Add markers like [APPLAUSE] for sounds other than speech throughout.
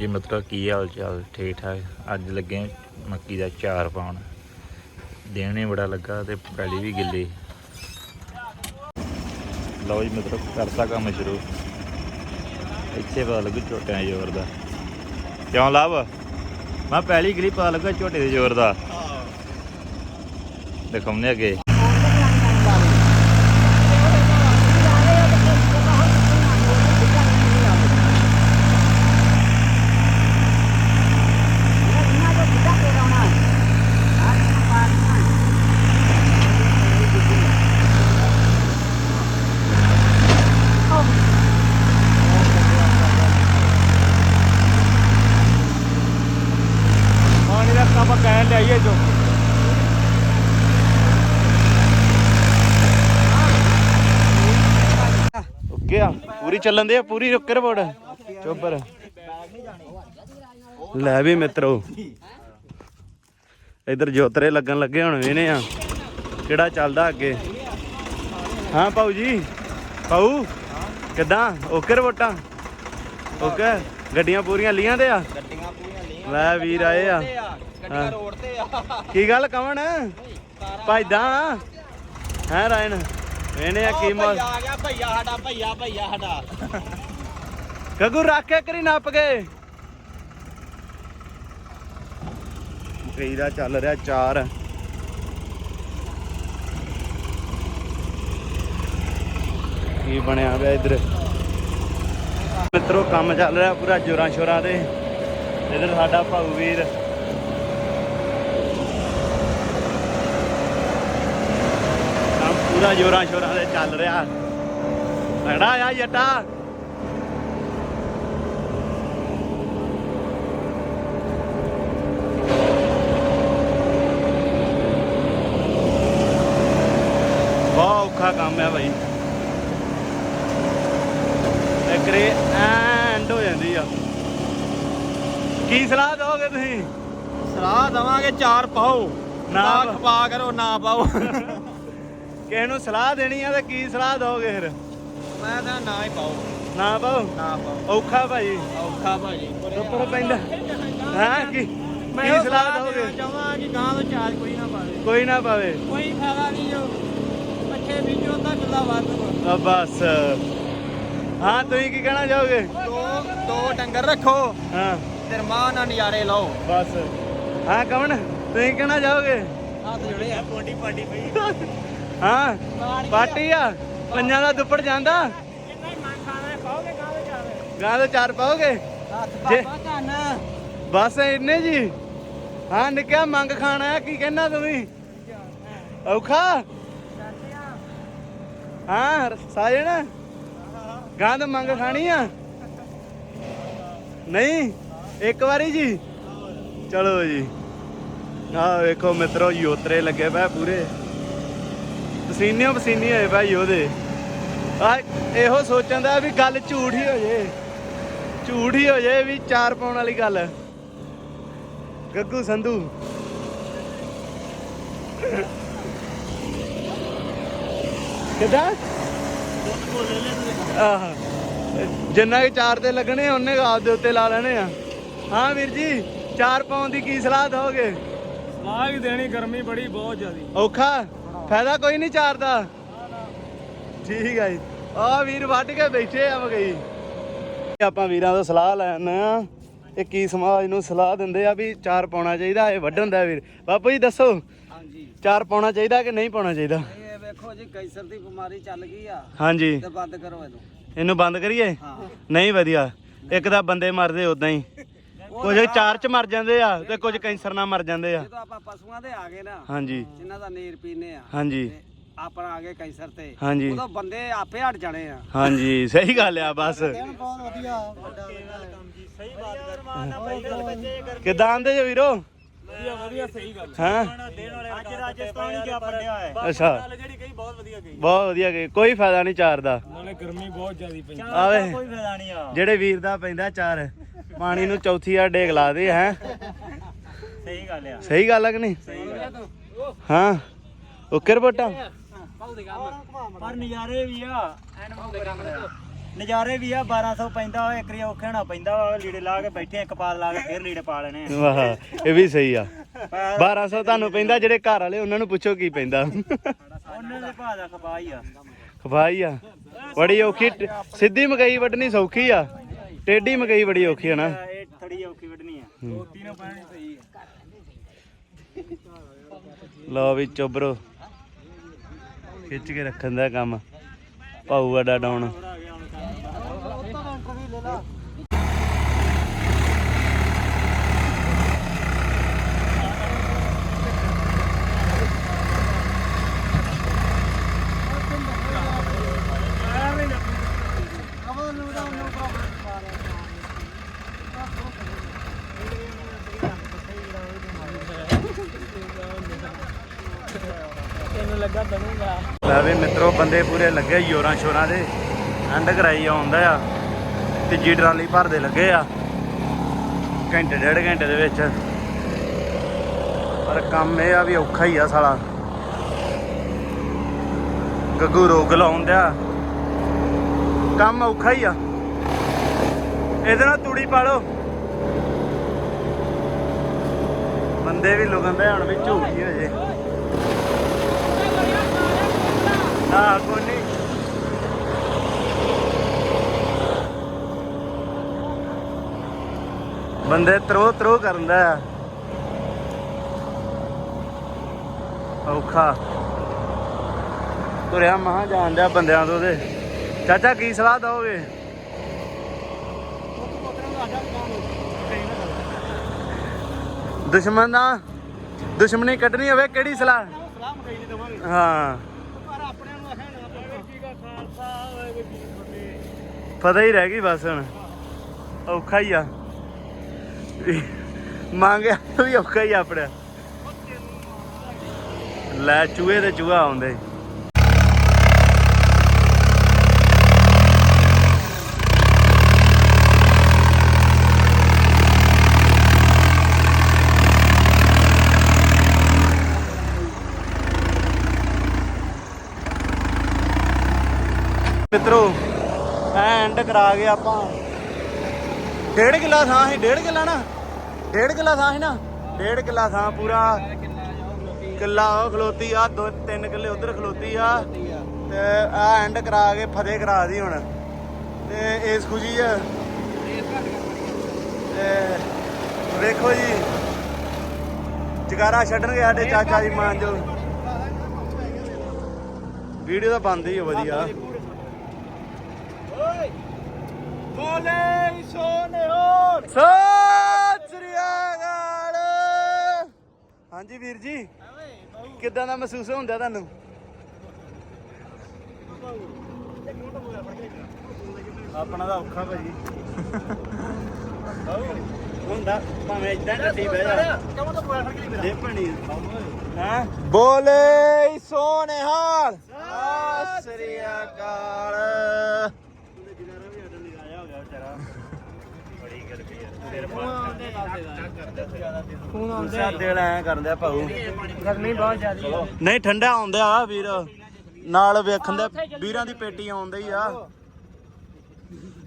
ਹਾਂਜੀ ਮਿੱਤਰੋ ਕੀ ਹਾਲ ਚਾਲ? ਠੀਕ ਠਾਕ? ਅੱਜ ਲੱਗੇ ਮੱਕੀ ਦਾ ਚਾਰ ਪਾਉਣ। ਹੀ ਬੜਾ ਲੱਗਾ ਤੇ ਪੈਲੀ ਵੀ ਗਿੱਲੀ। ਲਓ ਜੀ ਮਿੱਤਰੋ ਕਰਤਾ ਕੰਮ ਸ਼ੁਰੂ। ਇੱਥੇ ਪਤਾ ਲੱਗੂ ਝੋਟਿਆਂ ਦੇ ਜ਼ੋਰ ਦਾ। ਕਿਉਂ ਲਾਭ ਮੈਂ ਪੈਲੀ ਗਿੱਲੀ ਪਤਾ ਲੱਗਾ ਝੋਟੇ ਦੇ ਜ਼ੋਰ ਦਾ। ਦਿਖਾਉਂਦੇ ਅੱਗੇ ਪਾਣੀ ਦਾ ਕੰਮ ਕਹਿਣ ਦੇ ਆਈਏ ਜੋ ਓਕੇ ਆ ਪੂਰੀ ਚੱਲਣ ਦੇ ਆ, ਪੂਰੀ ਰੁੱਕ ਰਬੜ। ਚੋਬਰ ਲੈ ਵੀ ਮਿੱਤਰੋ। ਇਧਰ ਜੋਤਰੇ ਲੱਗਣ ਲੱਗੇ ਹੁਣ ਵੇਨੇ ਆ। ਕਿਹੜਾ ਚੱਲਦਾ ਅੱਗੇ? ਹਾਂ ਪਾਉ ਜੀ। ਪਾਉ ਕਿੱਦਾਂ? ਓਕੇ ਰਵਟਾਂ ਓਕੇ, ਗੱਡੀਆਂ ਪੂਰੀਆਂ ਲੀਆਂ ਤੇ ਆ? ਗੱਡੀਆਂ ਪੂਰੀਆਂ ਲੀਆਂ ਲੈ ਵੀਰ ਆਏ ਆ। ਗੱਡੀਆਂ ਰੋਡ ਤੇ ਆ ਕੀ ਗੱਲ ਕਵਣ ਭਾਈਦਾ ਹੈ, ਰਾਇਣ? ਵੇਨੇ ਆ ਕੀ ਮੌਲ ਆ ਗਿਆ ਭਈਆ ਸਾਡਾ ਭਈਆ ਭਈਆ ਸਾਡਾ। ਗੱਗੂ ਰੱਖ ਕੇ ਕਰੀ ਨੱਪ ਕੇ। ਕਈ ਦਾ ਚੱਲ ਰਿਹਾ ਚਾਰ। ਕੀ ਬਣਿਆ ਪਿਆ ਇਧਰ? ਮਿੱਤਰੋ ਕੰਮ ਚੱਲ ਰਿਹਾ ਪੂਰਾ ਜੋਰਾਂ ਸ਼ੋਰਾਂ ਤੇ ਇਧਰ ਸਾਡਾ ਭਾਊ ਵੀਰ ਕੰਮ ਪੂਰਾ ਜੋਰਾਂ ਸ਼ੋਰਾਂ ਤੇ ਚੱਲ ਰਿਹਾ। ਤਗੜਾ ਆ ਜੱਟਾ। ਬਹੁਤ ਔਖਾ ਕੰਮ ਹੈ ਭਾਈ ਇੱਕ ਰੇ ਐਂਡ ਹੋ ਜਾਂਦੀ ਆ। ਕੀ ਸਲਾਹ ਦੋਗੇ ਤੁਸੀਂ? ਸਲਾਹ ਦਵਾਂਗੇ ਚਾਰ ਪਾਓ। ਨਾ ਨਾ ਖਪਾ ਕਰੋ ਨਾ ਪਾਓ। [LAUGHS] ਕਿਸੇ ਨੂੰ ਸਲਾਹ ਦੇਣੀ ਆ ਤੇ ਕੀ ਸਲਾਹ ਦੋਗੇ ਫਿਰ? ਮੈਂ ਤਾਂ ਨਾ ਹੀ ਪਾਓ ਨਾ ਪਾਓ? ਨਾ ਪਾਓ ਔਖਾ ਭਾਈ ਔਖਾ ਭਾਜੀ ਉੱਪਰ ਪੈਂਦਾ। ਹਾਂ ਕੀ? ਮੈਂ ਕੀ ਸਲਾਹ ਦੋਗੇ ਚਾਹਾਂ ਕਿ ਗਾਂ ਤੋਂ ਚਾਰ ਕੋਈ ਨਾ ਪਾਵੇ। ਕੋਈ ਨਾ ਪਾਵੇ। ਕੋਈ ਫਾਇਦਾ ਨਹੀਂ ਜੋ। ਪੱਠੇ ਬੀਜੋ ਤਾਂ ਕਿੱਲਾ ਵੱਧ ਆ ਬਸ। ਹਾਂ ਤੁਸੀਂ ਕੀ ਕਹਿਣਾ ਚਾਹੋਗੇ? ਦੋ ਦੋ ਡੰਗਰ ਰੱਖੋ। ਹਾਂ। ਤੇ ਮਾਂ ਨਾਲ ਨਜ਼ਾਰੇ ਲਓ। ਬਸ। ਹਾਂ ਕਵਣ ਤੁਸੀਂ ਕਹਿਣਾ ਚਾਹੋਗੇ? ਹੱਥ ਜੁੜੇ ਆ। ਪੋਂਡੀ ਪਾਂਡੀ ਪਈ। [LAUGHS] ਹਾਂ ਪਾਰਟੀ ਆ ਪੰਜਾਂ ਦਾ ਦੁੱਪੜ ਜਾਂਦਾ। ਕਿੰਨਾ ਹੀ ਮਨ ਖਾਣਾ ਪਾਓਗੇ? ਗਾਂ ਦੇ ਚਾਰ ਪਾਓਗੇ ਬਸ ਇੰਨੇ ਜੀ। ਹਾਂ ਨਿੱਕਿਆ ਮੰਗ ਖਾਣਾ ਆ ਕੀ ਕਹਿਣਾ ਤੁਸੀਂ? ਔਖਾ? ਹਾਂ ਸਾਜਣ ਗਾਂ ਦੇ ਮੰਗ ਖਾਣੀ ਆ। ਨਹੀਂ ਇੱਕ ਵਾਰੀ ਜੀ। ਚਲੋ ਜੀ। ਆਹ ਵੇਖੋ ਮਿੱਤਰੋ ਯੋਤਰੇ ਲੱਗੇ ਪਏ ਪੂਰੇ। ਪਸੀਨੇ ਪਸੀਨੇ ਹੋਏ ਭਾਈ ਉਹਦੇ। ਆ ਇਹੋ ਸੋਚਣ ਦਾ ਵੀ ਗੱਲ ਝੂਠ ਹੀ ਹੋ ਜੇ। ਝੂਠ ਹੀ ਹੋ ਜੇ ਵੀ ਚਾਰ ਪਾਉਣ ਵਾਲੀ ਗੱਲ। ਗੱਗੂ ਸੰਧੂ। ਕਿਦਾਂ? ਆਹ ਜਿੰਨਾ ਕਿ ਚਾਰ ਤੇ ਲੱਗਣੇ ਉਹਨੇ ਆਪ ਦੇ ਉੱਤੇ ਲਾ ਲੈਣੇ ਆ। ਹਾਂ ਵੀਰ ਜੀ ਚਾਰ ਪਾਉਣ ਦੀ ਕੀ ਸਲਾਹ ਦੋਗੇ ਸਲਾਹ ਵੀ ਦੇਣੀ ਗਰਮੀ ਬੜੀ ਬਹੁਤ ਜ਼ਿਆਦੀ। ਔਖਾ? ਫਾਇਦਾ ਕੋਈ ਨਹੀਂ ਚਾਰ ਦਾ। ਠੀਕ ਹੈ ਜੀ। ਆ ਵੀਰ ਵੱਢ ਕੇ ਬੈਠੇ ਆ ਮਗਈ। ਆਪਾਂ ਵੀਰਾਂ ਤੋਂ ਸਲਾਹ ਲੈਣ ਆ। ਇਹ ਕੀ ਸਮਾਜ ਨੂੰ ਸਲਾਹ ਦਿੰਦੇ ਆ ਵੀ ਚਾਰ ਪਾਉਣਾ ਚਾਹੀਦਾ ਇਹ ਵੱਢਣ ਦਾ ਵੀਰ। ਬਾਪੂ ਜੀ ਦੱਸੋ। ਹਾਂਜੀ। ਚਾਰ ਪਾਉਣਾ ਚਾਹੀਦਾ ਕਿ ਨਹੀਂ ਪਾਉਣਾ ਚਾਹੀਦਾ? ਇਹ ਵੇਖੋ ਜੀ ਕੈਂਸਰ ਦੀ ਬਿਮਾਰੀ ਚੱਲ ਗਈ ਆ। ਹਾਂਜੀ। ਤੇ ਬੰਦ ਕਰੋ ਇਹਨੂੰ। ਇਹਨੂੰ ਬੰਦ ਕਰੀਏ? ਹਾਂ। ਨਹੀਂ ਵਧੀਆ। ਇੱਕ ਤਾਂ ਬੰਦੇ ਮਰਦੇ ਉਦਾਂ ਹੀ। ਕੁਝ ਚਾਰ ਚ ਮਰ ਜਾਂਦੇ ਆ ਤੇ ਕੁਝ ਕੈਂਸਰ ਨਾਲ ਮਰ ਜਾਂਦੇ ਆ। ਜਦੋਂ ਆਪਾਂ ਪਸ਼ੂਆਂ ਦੇ ਆ ਗਏ ਨਾ ਹਾਂਜੀ। ਜਿਨ੍ਹਾਂ ਦਾ ਨੀਰ ਪੀਨੇ ਆ ਹਾਂਜੀ। ਤੇ ਆਪਣਾ ਆ ਗਏ ਕੈਂਸਰ ਤੇ ਹਾਂਜੀ। ਉਦੋਂ ਬੰਦੇ ਆਪੇ ਹਟ ਜਾਣੇ ਆ। ਹਾਂਜੀ ਸਹੀ ਗੱਲ ਆ ਬਸ। ਬਹੁਤ ਵਧੀਆ। ਵੱਡਾ ਕਿਦਾਂ ਆਂਦੇ ਜੋ ਵੀਰੋ? ਵਧੀਆ ਵਧੀਆ ਸਹੀ ਗੱਲ ਹਾਂ? ਦੇਣ ਵਾਲੇ ਅੱਜ ਰਾਜਸਥਾਨ ਹੀ ਕਿਆ ਬੰਦਿਆ ਹੈ? ਅੱਛਾ। ਜਿਹੜੀ ਕਹੀ ਬਹੁਤ ਵਧੀਆ ਗਈ ਬਹੁਤ ਵਧੀਆ ਗਈ ਕੋਈ ਫਾਇਦਾ ਨਹੀਂ ਚਾਰ ਦਾ। ਨਾਲੇ ਗਰਮੀ ਬਹੁਤ ਜ਼ਿਆਦੀ ਪਈ ਆਵੇ। ਫਾਇਦਾ ਨਹੀਂ ਆ। ਜਿਹੜੇ ਵੀਰ ਦਾ ਪੈਂਦਾ ਚਾਰ। ਪਾਣੀ ਨੂੰ ਚੌਥੀ ਆ ਡੇਗ ਲਾ ਦੇ ਹੈ? ਸਹੀ ਗੱਲ ਆ। ਸਹੀ ਗੱਲ ਆ ਕਿ ਨਹੀਂ? ਹਾਂ। ਓਕੇ ਰਿਪੋਰਟਾਂ। ਪਰ ਨਜ਼ਾਰੇ ਵੀ ਆ। ਨਜ਼ਾਰੇ ਵੀ ਆ 1200 ਪੈਂਦਾ ਵਾ ਇੱਕ ਰੀ ਔਖੇ ਹੋਣਾ ਪੈਂਦਾ ਵਾ ਲੀੜੇ ਲਾ ਕੇ ਬੈਠੇ ਆ, ਕਪਾਲ ਲਾ ਕੇ ਫੇਰ ਲੀੜੇ ਪਾ ਲੈਣੇ ਆ। ਵਾਹ ਇਹ ਵੀ ਸਹੀ ਆ। ਪਰ 1200 ਤੁਹਾਨੂੰ ਪੈਂਦਾ ਜਿਹੜੇ ਘਰ ਵਾਲੇ ਉਹਨਾਂ ਨੂੰ ਪੁੱਛੋ ਕੀ ਪੈਂਦਾ। ਉਹਨੇ ਦੇ ਭਾਅ ਦਾ ਖਪਾ ਹੀ ਆ। ਖਵਾਈ ਆ। ਬੜੀ ਔਖੀ ਟ- ਸਿੱਧੀ ਮਕਈ ਵੱਢਣੀ ਸੌਖੀ ਆ। ਟੇਢੀ ਮਕਈ ਬੜੀ ਔਖੀ ਆ ਨਾ। ਇਹ ਥੜੀ ਔਖੀ ਵੱਢਣੀ ਆ। ਹੂੰ। ਪਾਣੀ ਸਹੀ ਲਓ ਵੀ ਚੋਬਰੋ ਖਿੱਚ ਕੇ ਰੱਖਣ ਦਾ ਕੰਮ। ਪਾਉ ਅੱਡਾ ਡਾਉਣ। ਲੈ ਵੀ ਮਿੱਤਰੋ, ਬੰਦੇ ਪੂਰੇ ਲੱਗੇ ਯੋਰਾਂ ਸ਼ੋਰਾਂ ਦੇ। ਐਂਡ ਕਰਾਈ ਆਉਂਦਾ ਆ। ਤੀਜੀ ਟਰਾਲੀ ਭਰਦੇ ਲੱਗੇ ਆ। ਘੰਟੇ, ਡੇਢ ਘੰਟੇ ਦੇ ਵਿੱਚ। ਪਰ ਕੰਮ ਇਹ ਆ ਵੀ ਔਖਾ ਹੀ ਆ ਸਾਲਾ। ਗੱਗੂ ਰੋਗ ਲਾਉਣ ਦਿਆ ਕੰਮ ਔਖਾ ਹੀ ਆ। ਇਹਦੇ ਨਾਲ ਤੂੜੀ ਪਾ ਲਓ। ਬੰਦੇ ਵੀ ਲੁਕੰਦੇ ਹੁਣ ਵੀ ਝੂਠੀ ਹੋ ਜੇ ਹਾਂ ਬੰਦੇ ਤਰੋ ਤਰੋ ਕਰਦਾ ਔਖਾ। ਤੁਰਿਆ ਮਹਾ ਜਾਣਦਿਆ ਬੰਦਿਆਂ ਤੋਂ ਦੇ ਚਾਚਾ ਕੀ ਸਲਾਹ ਦਓਗੇ? ਦੁਸ਼ਮਣ ਦਾ ਦੁਸ਼ਮਣੀ ਕੱਢਣੀ ਹੋਵੇ ਕਿਹੜੀ ਸਲਾਹ? ਹਾਂ ਪਰ ਆਪਣਿਆਂ ਨੂੰ ਆਖਿਆ ਨਾ ਕੀ ਦਾ ਖਾਲਸਾ ਹੋਵੇ ਕੀ ਫਤਿਹ ਪਤਾ ਹੀ ਰਹਿ ਗਈ ਬਸ ਹੁਣ। ਔਖਾ ਹੀ ਆ। ਮੰਗਿਆ ਵੀ ਔਖਾ ਹੀ ਆ ਆਪਣਾ। ਲੈ ਚੂਹੇ ਤੇ ਚੂਹਾ ਆਉਂਦੇ। ਮਿੱਤਰੋ ਐਂਡ ਕਰਾ ਗਏ ਆਪਾਂ। ਡੇਢ ਕਿੱਲਾ ਥਾਂ ਸੀ, ਡੇਢ ਕਿੱਲਾ ਨਾ? ਡੇਢ ਕਿੱਲਾ ਥਾਂ ਸੀ ਨਾ? ਡੇਢ ਕਿੱਲਾ ਥਾਂ ਪੂਰਾ। ਕਿੱਲਾ ਉਹ ਖਲੋਤੀ ਆ, ਦੋ, ਤਿੰਨ ਕਿੱਲੇ ਉਧਰ ਖਲੋਤੀ ਆ। ਤੇ ਆ ਐਂਡ ਕਰਾ ਕੇ ਫਤਿਹ ਕਰਾ ਦੀ ਹੁਣ। ਤੇ ਇਸ ਖੁਸ਼ੀ ਆ ਤੇ ਵੇਖੋ ਜੀ। ਜਗਾਰਾ ਛੱਡਣਗੇ ਸਾਡੇ ਚਾਚਾ ਜੀ ਮਾਨ ਜੋ ਵੀਡੀਓ ਤਾਂ ਬੰਦ ਹੀ ਆ ਵਧੀਆ। ਬੋਲੇ ਸੋਨੇ ਹੋਰ ਸਤਿ ਸ੍ਰੀ ਅਕਾਲ। ਹਾਂਜੀ ਵੀਰ ਜੀ ਕਿੱਦਾਂ ਦਾ ਮਹਿਸੂਸ ਹੁੰਦਾ ਤੁਹਾਨੂੰ? ਆਪਣਾ ਤਾਂ ਔਖਾ ਭਾਜੀ ਹੁੰਦਾ ਭਾਵੇਂ ਇਦਾਂ ਟੱਟੀ ਬਹਿ ਜਾ। ਕਮੋਂ ਤਾਂ ਮੋਬਾਈਲ ਫੜ ਕੇ ਨਹੀਂ ਦੇ ਪਣੀ ਹਾਂ? ਬੋਲੇ ਸੋਨੇ ਹਾਲ ਸਤਿ ਸ੍ਰੀ ਅਕਾਲ। ਫੋਨ ਗੁੱਸਾ ਦਿਲ ਐ ਕਰਦੇ ਆ ਭਾਊ। ਗਰਮੀ ਬਹੁਤ ਜ਼ਿਆਦੀ ਆ। ਨਹੀਂ ਠੰਡਾ ਆਉਂਦਾ ਆ ਵੀਰ। ਨਾਲ ਵੇਖਣ ਦੇ ਵੀਰਾਂ ਦੀ ਪੇਟੀ ਆਉਂਦੀ ਆ।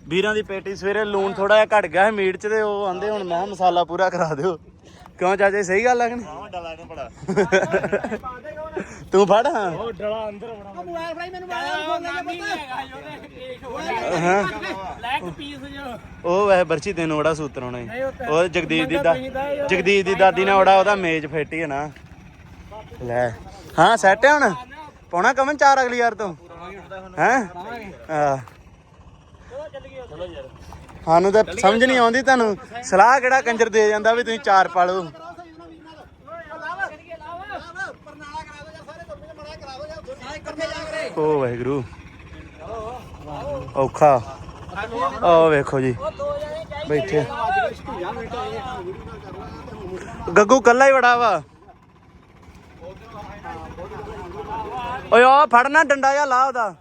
ਵੀਰਾਂ ਦੀ ਪੇਟੀ ਸਵੇਰੇ ਲੂਣ ਥੋੜਾ ਜਿਹਾ ਘਟ ਗਿਆ ਸੀ ਮੀਟ ਚ ਤੇ ਉਹ ਆਂਦੇ ਹੁਣ ਮੈਂ ਕਿਹਾ ਮਸਾਲਾ ਪੂਰਾ ਕਰਾ ਦਿਓ। ਕਿਉਂ ਚਾਚੇ ਸਹੀ ਗੱਲ ਆ ਕਿ ਨਹੀਂ? ਹਾਂ ਡਲਾ ਨੂੰ ਪੜਾ ਤੂੰ ਫੜ? ਹਾਂ। ਉਹ ਡਲਾ ਅੰਦਰ ਬੜਾ ਮੋਬਾਈਲ ਫੜਾਈ ਮੈਨੂੰ ਮੋਬਾਈਲ ਫੋਨ ਲੈ ਕੇ ਪਤਾ। ਹਾਂ। ਲੈਗ ਪੀਸ ਜੋ। ਉਹ ਵੈਸੇ ਬਰਚੀ ਤੈਨੂੰ ਬੜਾ ਸੂਤਰ ਹੋਣਾ ਈ। ਉਹ ਜਗਦੀਸ਼ ਦੀ ਦਾ ਜਗਦੀਸ਼ ਦੀ ਦਾਦੀ ਨੇ ਬੜਾ ਉਹਦਾ ਮੇਜ਼ ਫੇਟੀ ਹੈ ਨਾ। ਲੈ। ਹਾਂ ਸੈੱਟ ਹੈ ਹੁਣ? ਪਾਉਣਾ ਕਮਨ ਚਾਰ ਅਗਲੀ ਯਾਰ ਤੋਂ? ਹੈ ਆ ਚਲੋ ਚੱਲ ਗਏ ਚਲੋ ਯਾਰ। ਸਾਨੂੰ ਤਾਂ ਸਮਝ ਨਹੀਂ ਆਉਂਦੀ ਤੁਹਾਨੂੰ। ਸਲਾਹ ਕਿਹੜਾ ਕੰਜਰ ਦੇ ਜਾਂਦਾ ਵੀ ਤੁਸੀਂ ਚਾਰ ਪਾ ਲਓ। ਓ ਵਾਹਿਗੁਰੂ। ਔਖਾ। ਆ ਵੇਖੋ ਜੀ। ਬੈਠੇ। ਗੱਗੂ ਕੱਲਾ ਹੀ ਬੜਾ ਵਾ। ਓਏ ਆ ਫੜਨਾ ਡੰਡਾ ਜਾਂ ਲਾ ਉਹਦਾ।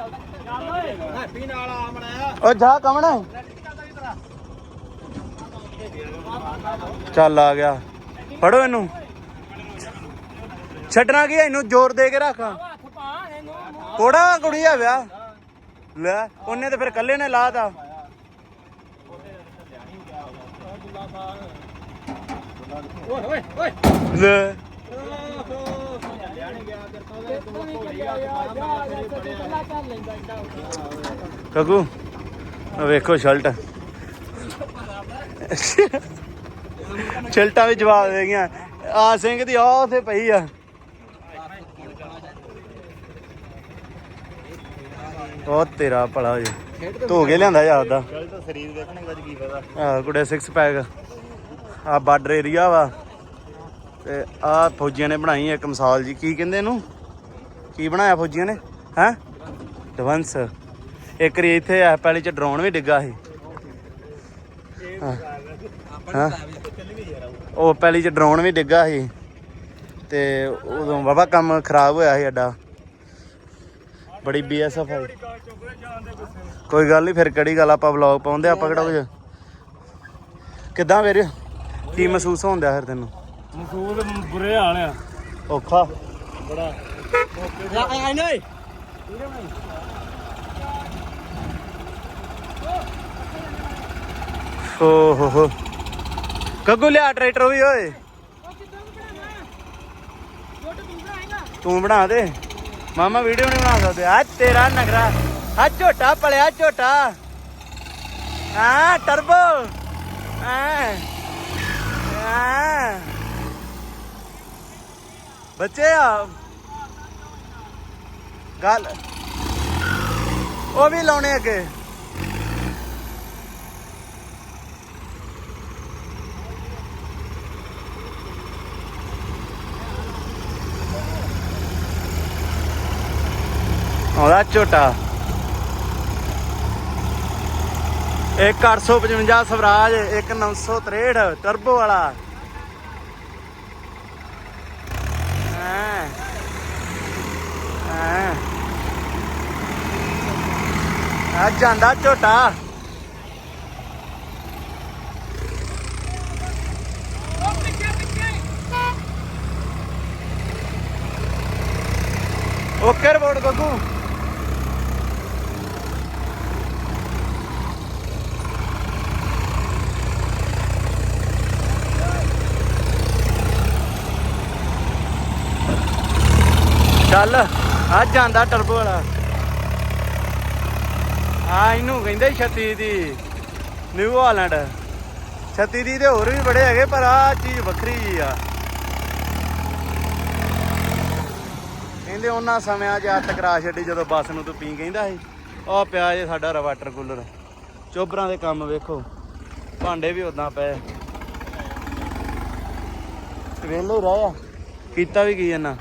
ਹੈਪੀ ਨਾਲ ਆ। ਓ ਜਾ ਕਮਣ ਚੱਲ ਆ ਗਿਆ। ਫੜੋ ਇਹਨੂੰ। ਛੱਡਣਾ ਕੀ ਆ, ਇਹਨੂੰ? ਜ਼ੋਰ ਦੇ ਕੇ ਰੱਖ। ਕੋੜਾ ਕੁੜੀ ਆ ਵਿਆਹ। ਲੈ ਉਹਨੇ ਤੇ ਫਿਰ ਕੱਲੇ ਨੇ ਲਾਤਾ। ਓਏ ਓਏ ਓਏ ਲੈ। ਤੂੰ ਆ ਵੇਖੋ ਸ਼ਰਟ। ਸ਼ਰਟਾਂ ਵੀ ਜਵਾਬ ਦੇ ਗਈਆਂ। ਆ ਸਿੰਘ ਦੀ ਆ ਉਥੇ ਪਈ ਆ। ਉਹ ਤੇਰਾ ਭਲਾ ਹੋ ਜੇ ਧੋ ਕੇ ਲਿਆਂਦਾ ਯਾਰ ਉਹਦਾ ਗੱਲ ਤਾਂ ਸਰੀਰ ਦੇਖਣੇ ਦਾ। ਕੀ ਫਾਇਦਾ ਆ ਕੁੜੇ 6 ਪੈਕ ਆ ਬਾਰਡਰ ਏਰੀਆ ਵਾ। ਤੇ ਆ ਫੌਜੀਆਂ ਨੇ ਬਣਾਈ ਇੱਕ ਮਿਸਾਲ ਜੀ। ਕੀ ਕਹਿੰਦੇ ਇਹਨੂੰ? ਕੀ ਬਣਾਇਆ ਫੌਜੀਆਂ ਨੇ? ਹੈ? ਡਵੰਸ ਇੱਕ ਰੀ ਇੱਥੇ ਆ ਪਹਿਲੇ ਚ ਡਰੋਨ ਵੀ ਡਿੱਗਾ ਸੀ। ਹਾਂ। ਉਹ ਪਹਿਲੀ ਚ ਡਰੋਨ ਵੀ ਡਿੱਗਾ ਸੀ। ਤੇ ਉਦੋਂ ਵਾਵਾ ਕੰਮ ਖਰਾਬ ਹੋਇਆ ਸੀ ਅੱਡਾ ਬੜੀ ਬੀਐਸਐਫ ਆਈ ਕੋਈ ਗੱਲ ਨਹੀਂ ਫਿਰ ਕਿਹੜੀ ਗੱਲ ਆਪਾਂ ਵਲੌਗ ਪਾਉਂਦੇ ਆਪਾਂ ਕਿਹੜਾ ਕੁਝ? ਕਿੱਦਾਂ ਵੀਰ? ਕੀ ਮਹਿਸੂਸ ਹੁੰਦਾ ਫਿਰ ਤੈਨੂੰ? ਮਸੂਦ ਬੁਰੇ ਹਾਲ ਆ। ਔਖਾ। ਬੜਾ। ਆਈ ਨਹੀਂ ਓ ਹੋ ਹੋ ਕੱਗੂ ਲਿਆ ਟਰੈਕਟਰ ਵੀ, ਓਏ। ਤੂੰ ਬਣਾ ਦੇ। ਮਾਮਾ ਵੀਡੀਓ ਨਹੀਂ ਬਣਾ ਸਕਦੇ। ਆ ਤੇਰਾ ਨਗਰਾ। ਆ ਝੋਟਾ ਪਲਿਆ, ਝੋਟਾ। ਆ, ਟਰਬੋ। ਆ। ਬੱਚੇ ਆ। ਗੱਲ। ਉਹ ਵੀ ਲਾਉਣੇ ਅੱਗੇ। ਉਹਦਾ ਝੋਟਾ। ਇੱਕ 855 ਸਵਰਾਜ ਇੱਕ 963 ਟਰਬੋ ਵਾਲਾ ਹਾਂ ਹਾਂ ਆ ਜਾਂਦਾ ਝੋਟਾ। Okay report Gaggu. ਚੱਲ ਆ ਜਾਂਦਾ ਟਰਬੋ ਵਾਲਾ। ਆ ਇਹਨੂੰ ਕਹਿੰਦੇ 36 ਦੀ। ਨਿਊ ਹਾਲੈਂਡ 36 ਦੀ ਤੇ ਹੋਰ ਵੀ ਬੜੇ ਹੈਗੇ, ਪਰ ਆ ਚੀਜ਼ ਵੱਖਰੀ ਜੀ ਆ। ਕਹਿੰਦੇ ਉਹਨਾਂ ਸਮਿਆਂ 'ਚ ਆ ਟਕਰਾ ਛੱਡੀ ਜਦੋਂ ਬੱਸ ਨੂੰ ਤੂੰ ਪੀ ਕਹਿੰਦਾ ਸੀ। ਉਹ ਪਿਆ ਜੇ ਸਾਡਾ ਵਾਟਰ ਕੂਲਰ। ਚੋਬਰਾਂ ਦੇ ਕੰਮ ਵੇਖੋ। ਭਾਂਡੇ ਵੀ ਉਦਾਂ ਪਏ। ਵੇਲੇ ਰਹਿ ਕੀਤਾ ਵੀ ਕੀ ਇਹਨਾਂ?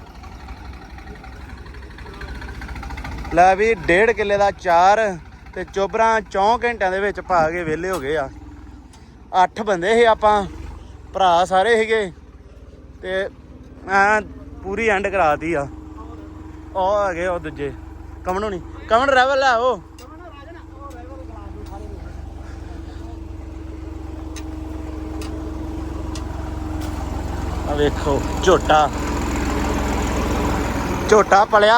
ਲੈ ਵੀ ਡੇਢ ਕਿੱਲੇ ਦਾ ਚਾਰ। ਤੇ ਚੋਬਰਾਂ 4 ਘੰਟਿਆਂ ਦੇ ਵਿੱਚ ਭਾ ਕੇ ਵਿਹਲੇ ਹੋ ਗਏ ਆ। ਅੱਠ ਬੰਦੇ ਸੀ ਆਪਾਂ, ਭਰਾ ਸਾਰੇ ਸੀਗੇ ਤੇ ਐ ਪੂਰੀ ਐਂਡ ਕਰਾਤੀ ਆ। ਉਹ ਆ ਗਏ ਉਹ ਦੂਜੇ। ਕਮਨ ਹੋਣੀ। ਕਮਨ ਰੈਵਲ ਆ ਉਹ। ਆ ਵੇਖੋ, ਝੋਟਾ। ਝੋਟਾ ਪਲਿਆ।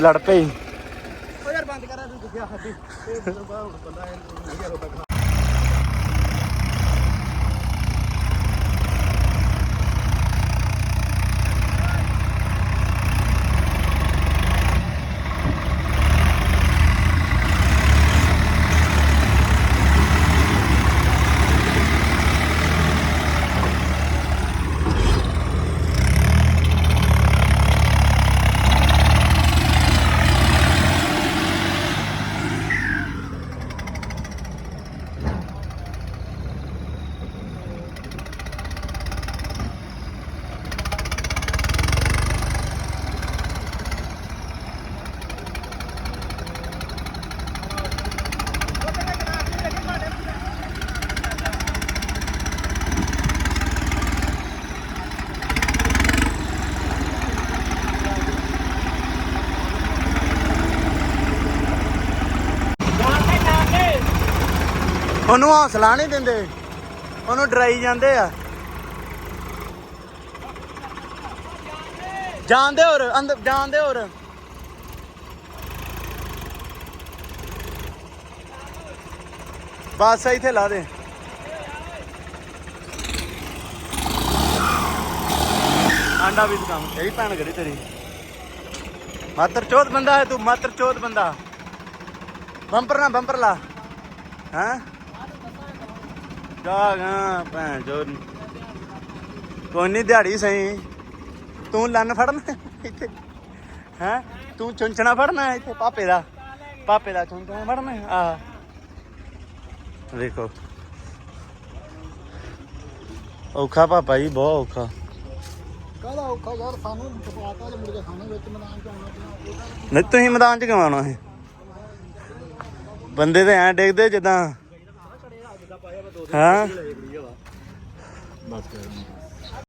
ਲੜ ਪਈ ਓ ਯਾਰ ਬੰਦ ਕਰਾ ਤੂੰ ਦਿਖਿਆ ਹੱਦੀ ਇਹ ਬੰਦਾ ਇਹ ਉਹਨੂੰ ਹੌਸਲਾ ਨਹੀਂ ਦਿੰਦੇ। ਉਹਨੂੰ ਡਰਾਈ ਜਾਂਦੇ ਆ। ਜਾਣਦੇ ਹੋਰ ਅੰਦਰ ਜਾਣਦੇ ਹੋਰ। ਬਸ ਇੱਥੇ ਲਾ ਦੇ। ਆਂਡਾ ਵੀ ਕੰਮ ਤੇਰੀ ਭੈਣ ਕਰੀ ਤੇਰੀ? ਮਾਤਰ ਚੋਤ ਬੰਦਾ ਹੈ ਤੂੰ, ਮਾਤਰ ਚੋਤ ਬੰਦਾ। ਬੰਪਰ ਨਾ, ਬੰਪਰ ਲਾ। ਹਾਂ? ਜਾ ਗਾ ਭੈਣ ਜੋ ਕੋਈ ਨਹੀਂ ਦਿਹਾੜੀ ਸਹੀ। ਤੂੰ ਲੰਨ ਫੜਨਾ ਇੱਥੇ। ਹੈ? ਤੂੰ ਚੁੰਚਣਾ ਫੜਨਾ ਇੱਥੇ ਪਾਪੇ ਦਾ। ਪਾਪੇ ਦਾ ਚੁੰਚਣਾ ਫੜਨਾ ਆ ਦੇਖੋ। ਔਖਾ ਪਾਪਾ ਜੀ ਬਹੁਤ ਔਖਾ। ਕਾਹਦਾ ਔਖਾ ਯਾਰ ਸਾਨੂੰ ਪਤਾ ਜੇ ਮੁੜ ਕੇ ਸਾਨੂੰ ਵਿੱਚ ਮੈਦਾਨ ਚ ਆਉਣਾ ਨਹੀਂ ਤੁਸੀਂ ਮੈਦਾਨ ਚ ਗਵਾਉਣਾ ਹੈ ਬੰਦੇ ਤੇ ਐਂ ਡੇਗਦੇ ਜਿੱਦਾਂ ਹਾਂ। ਬਸ